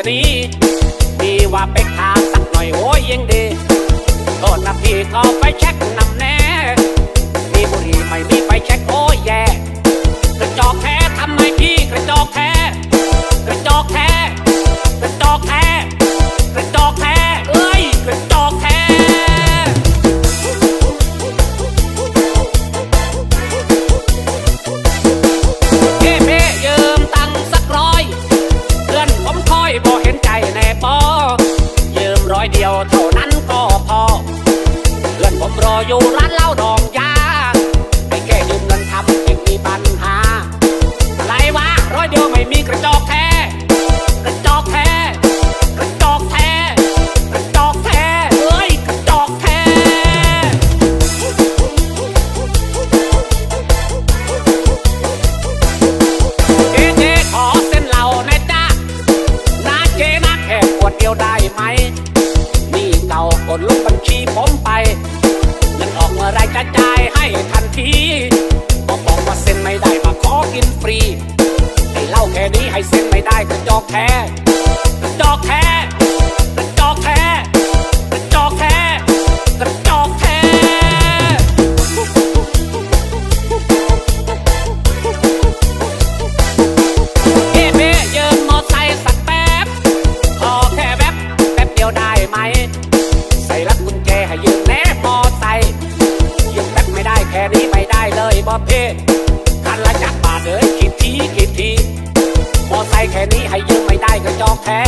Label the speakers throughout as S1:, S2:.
S1: ็ดีดีว่าเป็กทางสักหน่อยโอ้ยยังดีโทษนะพี่เขาไปเช็ค ร้อยเดียวเท่านั้นก็พอเพื่อนผมรออยู่ร้านเหล้าดองยา ได้กระจอกแท้กระจอกแท้กระจอกแท้กระจอกแท้กระจอกแท้เอ้เบ้ยืมมอไซค์สักแป๊บขอแค่แวบแป๊บเดียวได้ไหม ใส่รักกุญแจให้ยืมแน่มอไซค์ยืมแป๊บไม่ได้แค่นี้ไม่ได้เลยบอเพ่คันละจักบาทเลยคิดทีคิดที อไซค์แค่นี้ให้ยืมไม่ได้ก็จอกแท้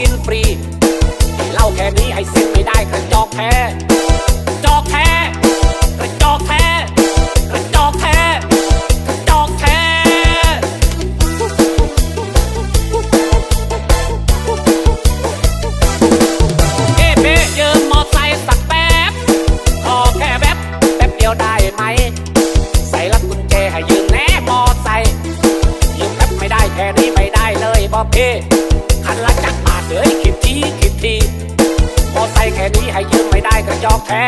S1: กินฟรีเหล่าแค่นี้ให้เซ็นไม่ได้กระจอกแท้กระจอกแท้กระจอกแท้กระจอกแท้กระจอกแท้เอ้เบ้ยืมมอไซค์สักแป๊บขอแค่แวบแป๊บเดียวได้ไหม ใส่รัดกุญแจให้ยืมแน่มอไซค์ยืมแป๊บไม่ได้แค่นี้ไม่ได้เลยบอเพ่คันละจัก เลยคิดทีคิดทีมอไซค์แค่นี้ให้ยืมไม่ได้กระจอกแท้